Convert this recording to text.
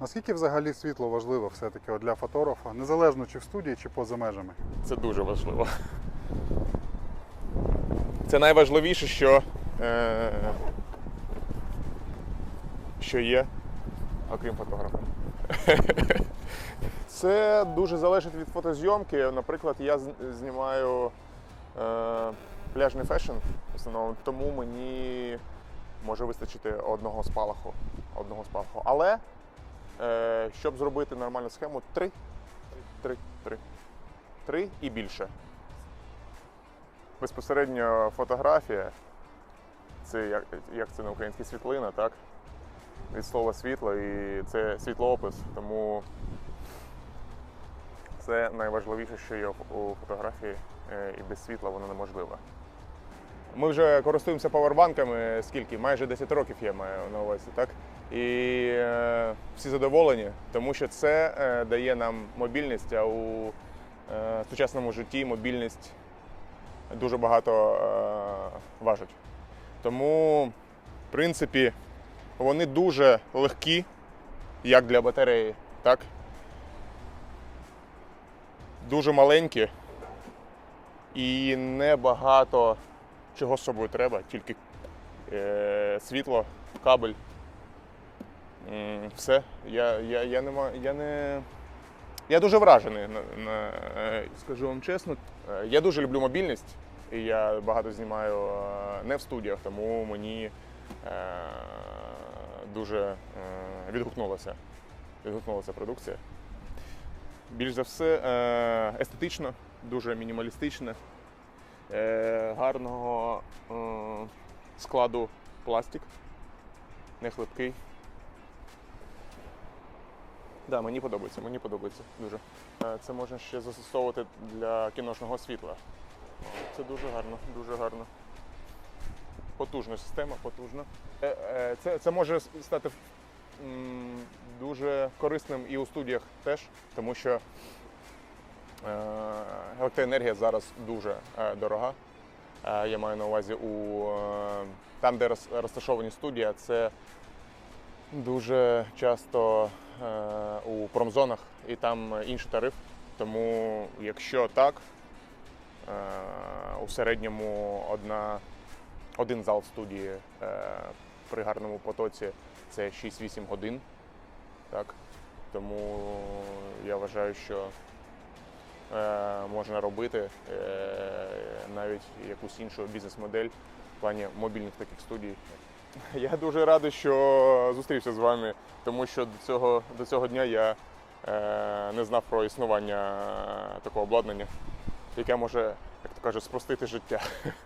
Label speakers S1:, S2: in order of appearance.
S1: Наскільки взагалі світло важливо все-таки для фотографа, незалежно чи в студії, чи поза межами?
S2: Це дуже важливо. Це найважливіше, що, е, що є, окрім фотографа. Це дуже залежить від фотозйомки. Наприклад, я знімаю е, пляжний фешн в основному, тому мені може вистачити одного спалаху. Одного спалаху. Але е, щоб зробити нормальну схему, три. Три. Три. Три і більше. Безпосередньо фотографія, це як, як це на українській світлина, так? Від слова світло і це світлоопис, тому це найважливіше, що є у фотографії, е, і без світла воно неможливо. Ми вже користуємося павербанками скільки? Майже 10 років я маю на увазі, так? І е, всі задоволені, тому що це е, дає нам мобільність, а у е, сучасному житті мобільність дуже багато е, важить. Тому, в принципі, вони дуже легкі, як для батареї, так? Дуже маленькі і небагато чого з собою треба, тільки е, світло, кабель. Все. Я, я, я, не, ма- я не. Я дуже вражений, на, на, е, скажу вам чесно. Е, Я дуже люблю мобільність, і я багато знімаю е, не в студіях, тому мені е, дуже е, відгукнулася, відгукнулася продукція. Більш за все, естетично, дуже мінімалістично, е, гарного е, складу пластик, не хлипкий. Да, мені подобається, мені подобається дуже. Е, Це можна ще застосовувати для кіношного світла. Це дуже гарно, дуже гарно. Потужна система, потужна. Е, е, Це, це може стати дуже корисним і у студіях теж, тому що е, електроенергія зараз дуже е, дорога. Е, Я маю на увазі у е, там, де розташовані студія, це дуже часто е, у промзонах і там інший тариф. Тому якщо так, е, у середньому одна, один зал студії е, при гарному потоці це 6-8 годин. Так? Тому я вважаю, що е, можна робити е, навіть якусь іншу бізнес-модель в плані мобільних таких студій. Я дуже радий, що зустрівся з вами, тому що до цього, до цього дня я е, не знав про існування такого обладнання, яке може, як то кажуть, спростити життя.